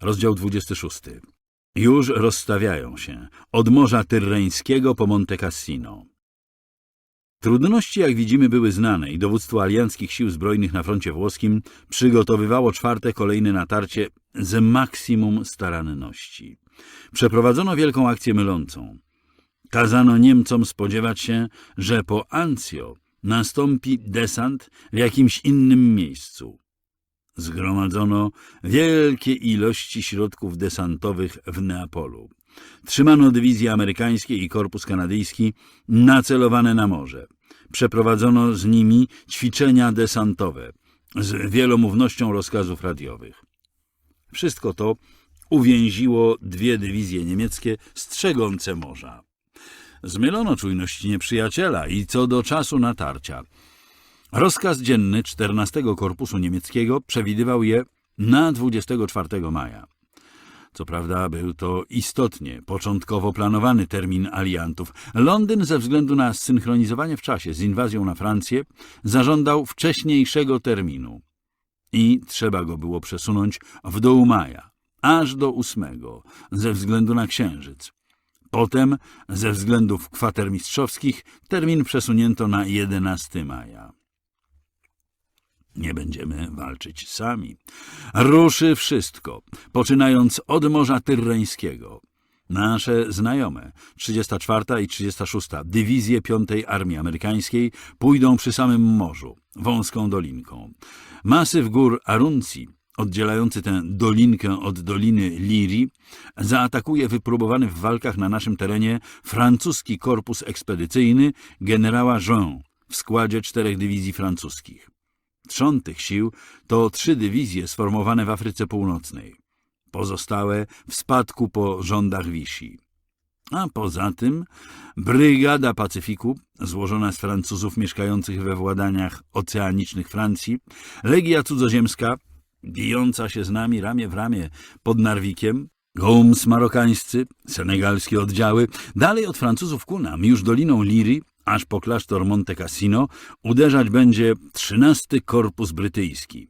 Rozdział 26. Już rozstawiają się od Morza Tyrreńskiego po Monte Cassino. Trudności, jak widzimy, były znane i dowództwo alianckich sił zbrojnych na froncie włoskim przygotowywało czwarte kolejne natarcie z maksimum staranności. Przeprowadzono wielką akcję mylącą. Kazano Niemcom spodziewać się, że po Anzio nastąpi desant w jakimś innym miejscu. Zgromadzono wielkie ilości środków desantowych w Neapolu. Trzymano dywizje amerykańskie i korpus kanadyjski nacelowane na morze. Przeprowadzono z nimi ćwiczenia desantowe z wielomównością rozkazów radiowych. Wszystko to uwięziło dwie dywizje niemieckie strzegące morza. Zmylono czujność nieprzyjaciela i co do czasu natarcia. Rozkaz dzienny 14 Korpusu Niemieckiego przewidywał je na 24 maja. Co prawda był to istotnie początkowo planowany termin aliantów. Londyn ze względu na zsynchronizowanie w czasie z inwazją na Francję zażądał wcześniejszego terminu. I trzeba go było przesunąć w dół maja, aż do 8, ze względu na księżyc. Potem, ze względów kwatermistrzowskich, termin przesunięto na 11 maja. Nie będziemy walczyć sami. Ruszy wszystko, poczynając od Morza Tyrreńskiego. Nasze znajome, 34 i 36 Dywizje 5 Armii Amerykańskiej pójdą przy samym morzu, wąską dolinką. Masyw gór Arunci, oddzielający tę dolinkę od doliny Liri, zaatakuje wypróbowany w walkach na naszym terenie francuski korpus ekspedycyjny generała Jean w składzie czterech dywizji francuskich. Trzon tych sił to trzy dywizje sformowane w Afryce Północnej. Pozostałe w spadku po rządach Vichy. A poza tym Brygada Pacyfiku, złożona z Francuzów mieszkających we władaniach oceanicznych Francji, Legia Cudzoziemska, bijąca się z nami ramię w ramię pod Narwikiem, Gomes marokańscy, senegalskie oddziały, dalej od Francuzów ku nam, już doliną Liry, aż po klasztor Monte Cassino, uderzać będzie 13 Korpus Brytyjski.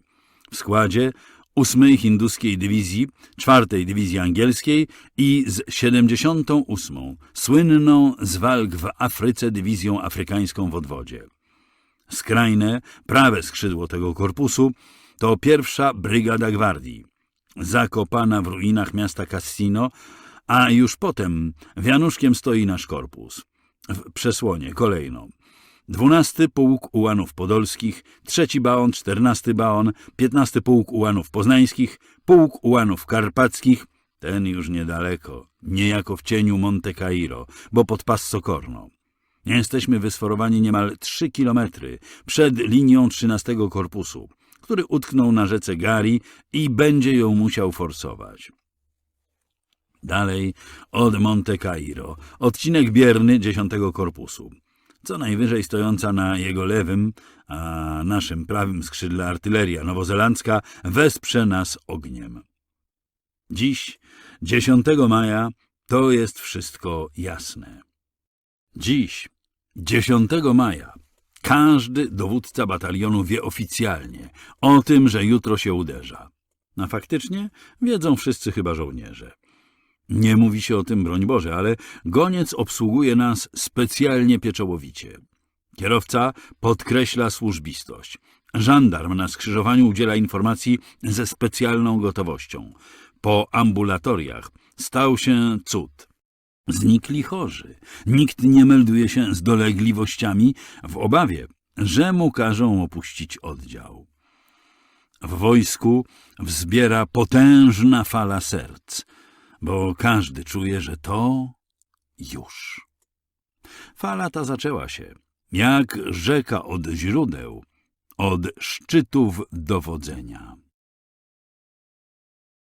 W składzie 8 Hinduskiej Dywizji, 4 Dywizji Angielskiej i z 78. słynną z walk w Afryce Dywizją Afrykańską w odwodzie. Skrajne, prawe skrzydło tego korpusu to pierwsza Brygada Gwardii, zakopana w ruinach miasta Cassino, a już potem wianuszkiem stoi nasz korpus. W przesłonie kolejno. 12 Pułk Ułanów Podolskich, 3 Baon, 14 Baon, 15 Pułk Ułanów Poznańskich, Pułk Ułanów Karpackich, ten już niedaleko, niejako w cieniu Monte Cairo, bo pod Passo Corno. Jesteśmy wysforowani niemal 3 kilometry przed linią 13 Korpusu, który utknął na rzece Gari i będzie ją musiał forsować. Dalej od Monte Cairo, odcinek bierny 10 Korpusu. Co najwyżej stojąca na jego lewym, a naszym prawym skrzydle artyleria nowozelandzka wesprze nas ogniem. Dziś, 10 maja, to jest wszystko jasne. Dziś, 10 maja, każdy dowódca batalionu wie oficjalnie o tym, że jutro się uderza. A faktycznie wiedzą wszyscy chyba żołnierze. Nie mówi się o tym, broń Boże, ale goniec obsługuje nas specjalnie pieczołowicie. Kierowca podkreśla służbistość. Żandarm na skrzyżowaniu udziela informacji ze specjalną gotowością. Po ambulatoriach stał się cud. Znikli chorzy. Nikt nie melduje się z dolegliwościami w obawie, że mu każą opuścić oddział. W wojsku wzbiera potężna fala serc, bo każdy czuje, że to już. Fala ta zaczęła się, jak rzeka od źródeł, od szczytów dowodzenia.